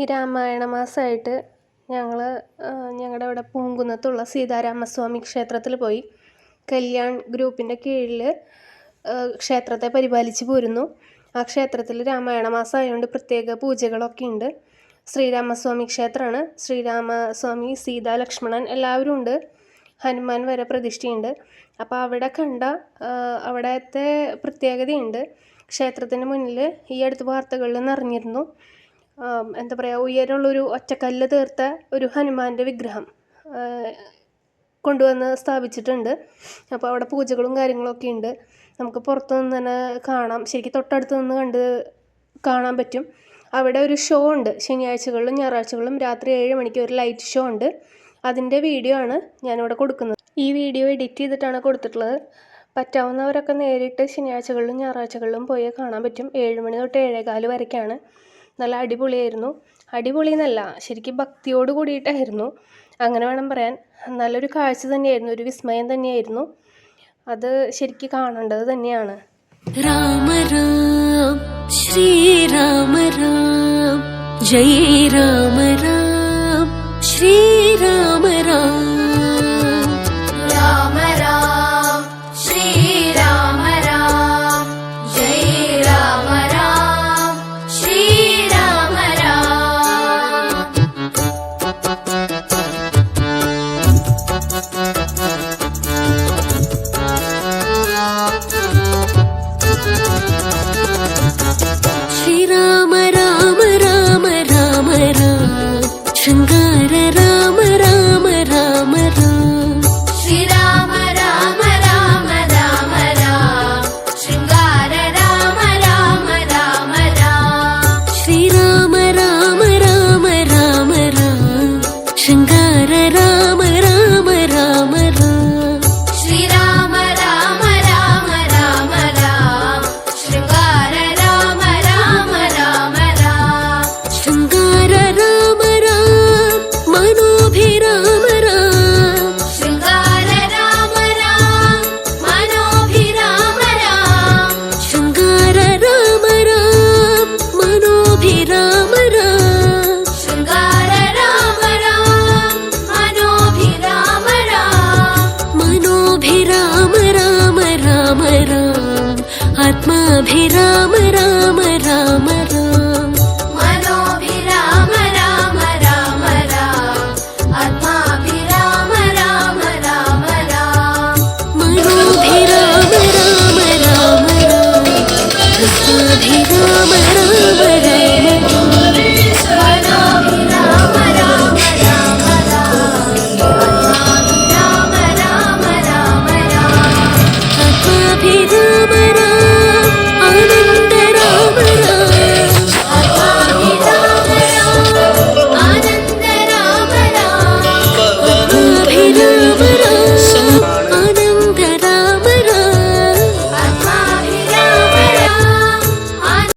ഈ രാമായണ മാസമായിട്ട് ഞങ്ങൾ ഞങ്ങളുടെ ഇവിടെ പൂങ്കുന്നത്തുള്ള സീതാരാമസ്വാമി ക്ഷേത്രത്തിൽ പോയി. കല്യാൺ ഗ്രൂപ്പിന്റെ കീഴിൽ ക്ഷേത്രത്തെ പരിപാലിച്ച് പോരുന്നു. ആ ക്ഷേത്രത്തിൽ രാമായണ മാസം ആയതുകൊണ്ട് പ്രത്യേക പൂജകളൊക്കെ ഉണ്ട് ശ്രീരാമസ്വാമി ക്ഷേത്രമാണ് ശ്രീരാമസ്വാമി സീത ലക്ഷ്മണൻ എല്ലാവരും ഉണ്ട്. ഹനുമാൻ വരെ പ്രതിഷ്ഠയുണ്ട്. അപ്പോൾ അവിടെ കണ്ട അവിടത്തെ പ്രത്യേകതയുണ്ട്. ക്ഷേത്രത്തിന് മുന്നിൽ ഈ അടുത്ത് വാർത്തകളിൽ നിറഞ്ഞിരുന്നു. എന്താ പറയുക ഉയരമുള്ളൊരു ഒറ്റക്കല്ല് തീർത്ത ഒരു ഹനുമാന്റെ വിഗ്രഹം കൊണ്ടുവന്ന് സ്ഥാപിച്ചിട്ടുണ്ട്. അപ്പോൾ അവിടെ പൂജകളും കാര്യങ്ങളൊക്കെ ഉണ്ട്. നമുക്ക് പുറത്തു നിന്ന് തന്നെ കാണാം. ശരിക്കും തൊട്ടടുത്ത് നിന്ന് കണ്ട് കാണാൻ പറ്റും. അവിടെ ഒരു ഷോ ഉണ്ട്. ശനിയാഴ്ചകളിലും ഞായറാഴ്ചകളിലും രാത്രി ഏഴ് മണിക്ക് ഒരു ലൈറ്റ് ഷോ ഉണ്ട്. അതിന്റെ വീഡിയോ ആണ് ഞാനിവിടെ കൊടുക്കുന്നത്. ഈ വീഡിയോ എഡിറ്റ് ചെയ്തിട്ടാണ് കൊടുത്തിട്ടുള്ളത്. പറ്റാവുന്നവരൊക്കെ നേരിട്ട് ശനിയാഴ്ചകളിലും ഞായറാഴ്ചകളിലും പോയി കാണാൻ പറ്റും. ഏഴ് മണി തൊട്ട് ഏഴേകാൽ വരെയൊക്കെയാണ് നല്ല അടിപൊളിയായിരുന്നു. അടിപൊളി എന്നല്ല ശരിക്കും ഭക്തിയോട് കൂടിയിട്ടായിരുന്നു. അങ്ങനെ വേണം പറയാൻ. നല്ലൊരു കാഴ്ച തന്നെയായിരുന്നു ഒരു വിസ്മയം തന്നെയായിരുന്നു. അത് ശരിക്കും കാണേണ്ടത് തന്നെയാണ്. രാമ ശ്രീരാമ ജയ രാമ രാം ராம ராம ராம ராம 皮子。